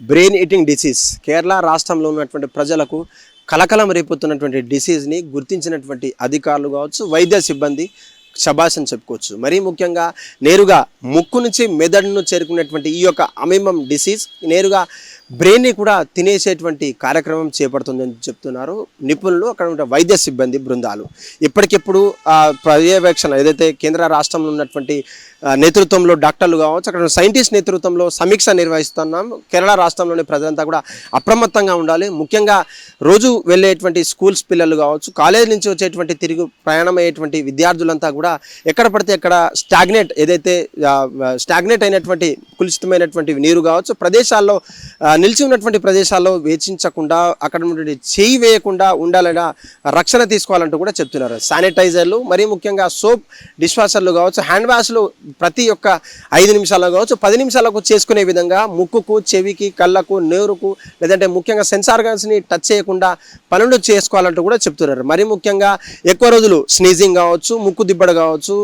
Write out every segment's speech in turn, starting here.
Brain eating disease. Kerala రాష్ట్రంలో ఉన్నటువంటి ప్రజలకు కలకలం రేపుతున్నటువంటి డిసీజ్ని గుర్తించినటువంటి అధికారులు కావచ్చు వైద్య సిబ్బంది శబాష్ అని చెప్పుకోవచ్చు. మరీ ముఖ్యంగా నేరుగా ముక్కు నుంచి మెదడును చేరుకునేటువంటి ఈ యొక్క అమిమం డిసీజ్ నేరుగా బ్రెయిన్ని కూడా తినేసేటువంటి కార్యక్రమం చేపడుతుందని చెప్తున్నారు. నిపుణులు అక్కడ ఉన్న వైద్య సిబ్బంది బృందాలు. ఇప్పటికిప్పుడు పర్యవేక్షణ ఏదైతే కేంద్ర రాష్ట్రంలో ఉన్నటువంటి నేతృత్వంలో డాక్టర్లు కావచ్చు అక్కడ సైంటిస్ట్ నేతృత్వంలో సమీక్ష నిర్వహిస్తున్నాం. కేరళ రాష్ట్రంలోని ప్రజలంతా కూడా అప్రమత్తంగా ఉండాలి. ముఖ్యంగా రోజు వెళ్ళేటువంటి స్కూల్స్ పిల్లలు కావచ్చు కాలేజ్ నుంచి వచ్చేటువంటి తిరిగి ప్రయాణం అయ్యేటువంటి విద్యార్థులంతా కూడా ఎక్కడ పడితే ఎక్కడ స్టాగ్నేట్ ఏదైతే స్టాగ్నేట్ అయినటువంటి కులుషితమైనటువంటి నీరు కావచ్చు ప్రదేశాల్లో నిలిచి ఉన్నటువంటి ప్రదేశాల్లో వేచించకుండా అక్కడ ఉన్నటువంటి చేయి వేయకుండా ఉండాలన్న రక్షణ తీసుకోవాలంటూ కూడా చెప్తున్నారు. శానిటైజర్లు మరీ ముఖ్యంగా సోప్ డిష్ వాషర్లు కావచ్చు హ్యాండ్ వాష్లు ప్రతి ఒక్క ఐదు నిమిషాల్లో కావచ్చు పది నిమిషాలకు చేసుకునే విధంగా ముక్కుకు చెవికి కళ్ళకు నేరుకు లేదంటే ముఖ్యంగా సెన్సార్ ఆర్గాన్స్ని టచ్ చేయకుండా పనులు చేసుకోవాలంటూ కూడా చెప్తున్నారు. మరీ ముఖ్యంగా ఎక్కువ రోజులు స్నీజింగ్ కావచ్చు ముక్కు దిబ్బడ కావచ్చు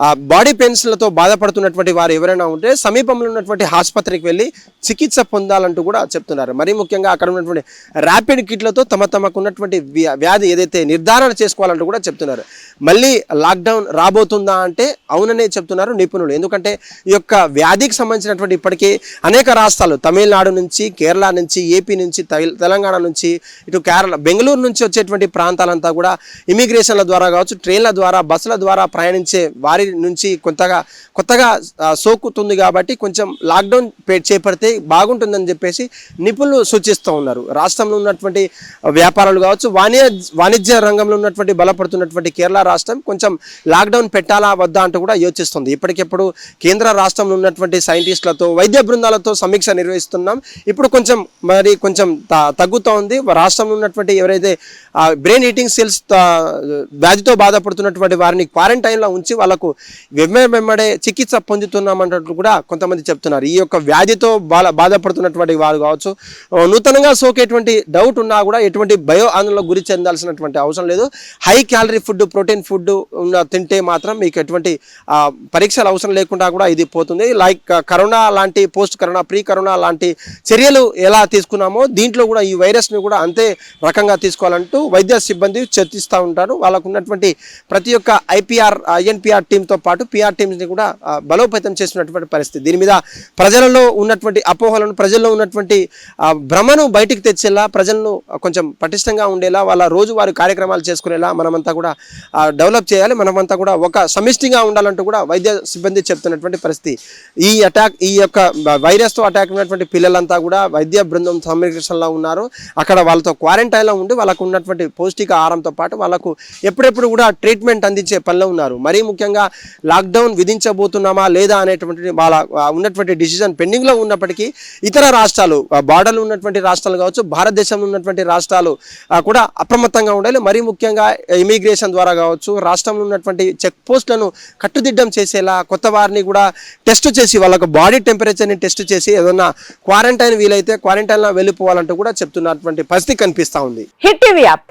బాడీ పెయిన్స్లతో బాధపడుతున్నటువంటి వారు ఎవరైనా ఉంటే సమీపంలో ఉన్నటువంటి ఆసుపత్రికి వెళ్ళి చికిత్స పొందాలంటూ కూడా చెప్తున్నారు. మరీ ముఖ్యంగా అక్కడ ఉన్నటువంటి ర్యాపిడ్ కిట్లతో తమ తమకు ఉన్నటువంటి వ్యా- వ్యాధి ఏదైతే నిర్ధారణ చేసుకోవాలంటూ కూడా చెప్తున్నారు. మళ్ళీ లాక్డౌన్ రాబోతుందా అంటే అవుననే చెప్తున్నారు నిపుణులు. ఎందుకంటే ఈ యొక్క వ్యాధికి సంబంధించినటువంటి ఇప్పటికీ అనేక రాష్ట్రాలు తమిళనాడు నుంచి కేరళ నుంచి ఏపీ నుంచి తెలంగాణ నుంచి ఇటు కేరళ బెంగళూరు నుంచి వచ్చేటువంటి ప్రాంతాలంతా కూడా ఇమిగ్రేషన్ల ద్వారా కావచ్చు ట్రైన్ల ద్వారా బస్సుల ద్వారా ప్రయాణించే వారి నుంచి కొంతగా కొత్తగా సోకుతుంది కాబట్టి కొంచెం లాక్డౌన్ పే- చేపడితే బాగుంటుందని చెప్పేసి నిపుణులు సూచిస్తూ ఉన్నారు. రాష్ట్రంలో ఉన్నటువంటి వ్యాపారాలు కావచ్చు వాణిజ్య వాణిజ్య రంగంలో ఉన్నటువంటి బలపడుతున్నటువంటి కేరళ రాష్ట్రం కొంచెం లాక్డౌన్ పెట్టాలా వద్దా అంటూ కూడా యోచిస్తుంది. ఇప్పటికెప్పుడు కేంద్ర రాష్ట్రంలో ఉన్నటువంటి సైంటిస్టులతో వైద్య బృందాలతో సమీక్ష నిర్వహిస్తున్నాం. ఇప్పుడు కొంచెం మరి కొంచెం తగ్గుతూ ఉంది. రాష్ట్రంలో ఉన్నటువంటి ఎవరైతే బ్రెయిన్ ఈటింగ్ సెల్స్ వ్యాధితో బాధపడుతున్నటువంటి వారిని క్వారంటైన్లో ఉంచి వాళ్ళకు వెంబడే చికిత్స పొందుతున్నామన్నట్లు కూడా కొంతమంది చెప్తున్నారు. ఈ యొక్క వ్యాధితో బాధ బాధపడుతున్నటువంటి వారు కావచ్చు నూతనంగా సోకేటువంటి డౌట్ ఉన్నా కూడా ఎటువంటి భయో ఆందోళనకు గురి చెందాల్సినటువంటి అవసరం లేదు. High calorie food protein food ఉన్న తింటే మాత్రం మీకు ఎటువంటి పరీక్షలు అవసరం లేకుండా కూడా ఇది పోతుంది. లైక్ కరోనా లాంటి పోస్ట్ కరోనా ప్రీ కరోనా లాంటి చర్యలు ఎలా తీసుకున్నామో దీంట్లో కూడా ఈ వైరస్ని కూడా అంతే రకంగా తీసుకోవాలంటూ వైద్య సిబ్బంది చర్చిస్తూ ఉంటారు. వాళ్ళకు ఉన్నటువంటి ప్రతి ఒక్క ఐపీఆర్ ఐఎన్పిఆర్ టీంతో పాటు పిఆర్ టీమ్స్ని కూడా బలోపేతం చేసినటువంటి పరిస్థితి. దీని మీద ప్రజలలో ఉన్నటువంటి అపోహలను ప్రజల్లో ఉన్నటువంటి భ్రమను బయటికి తెచ్చేలా ప్రజలను కొంచెం పటిష్టంగా ఉండేలా వాళ్ళ రోజువారి కార్యక్రమాలు చేసుకునేలా మనమంతా కూడా డెవలప్ చేయాలి. మనమంతా కూడా ఒక సమిష్టిగా ఉండాలంటూ కూడా వైద్య సిబ్బంది చెప్తున్నటువంటి పరిస్థితి. ఈ అటాక్ ఈ యొక్క వైరస్తో అటాక్ ఉన్నటువంటి పిల్లలంతా కూడా వైద్య బృందం సమీక్షలో ఉన్నారు. అక్కడ వాళ్ళతో క్వారంటైన్లో ఉండి వాళ్ళకు ఉన్నటువంటి పౌష్టిక ఆహారంతో పాటు వాళ్ళకు ఎప్పుడెప్పుడు కూడా ట్రీట్మెంట్ అందించే పనిలో ఉన్నారు. మరీ ముఖ్యంగా లాక్డౌన్ విధించబోతున్నామా లేదా అనేటువంటి వాళ్ళ ఉన్నటువంటి డిసిజన్ పెండింగ్లో ఉన్నప్పటికీ ఇతర రాష్ట్రాలు బార్డర్లు ఉన్నటువంటి రాష్ట్రాలు కావచ్చు భారతదేశంలో ఉన్నటువంటి రాష్ట్రాలు కూడా అప్రమత్తంగా ఉండాలి. మరీ ముఖ్యంగా ఇమిగ్రేషన్ ద్వారా కావచ్చు రాష్ట్రంలో ఉన్నటువంటి చెక్ పోస్టులను కట్టుదిడ్డం చేసేలా కొత్త వారిని కూడా టెస్ట్ చేసి వాళ్ళకు బాడీ టెంపరేచర్ని టెస్ట్ చేసి ఏదన్నా క్వారంటైన్ వీలైతే క్వారంటైన్లో వెళ్ళిపోవాలంటూ కూడా చెప్తున్నటువంటి పరిస్థితి కనిపిస్తూ ఉంది. Hit TV app.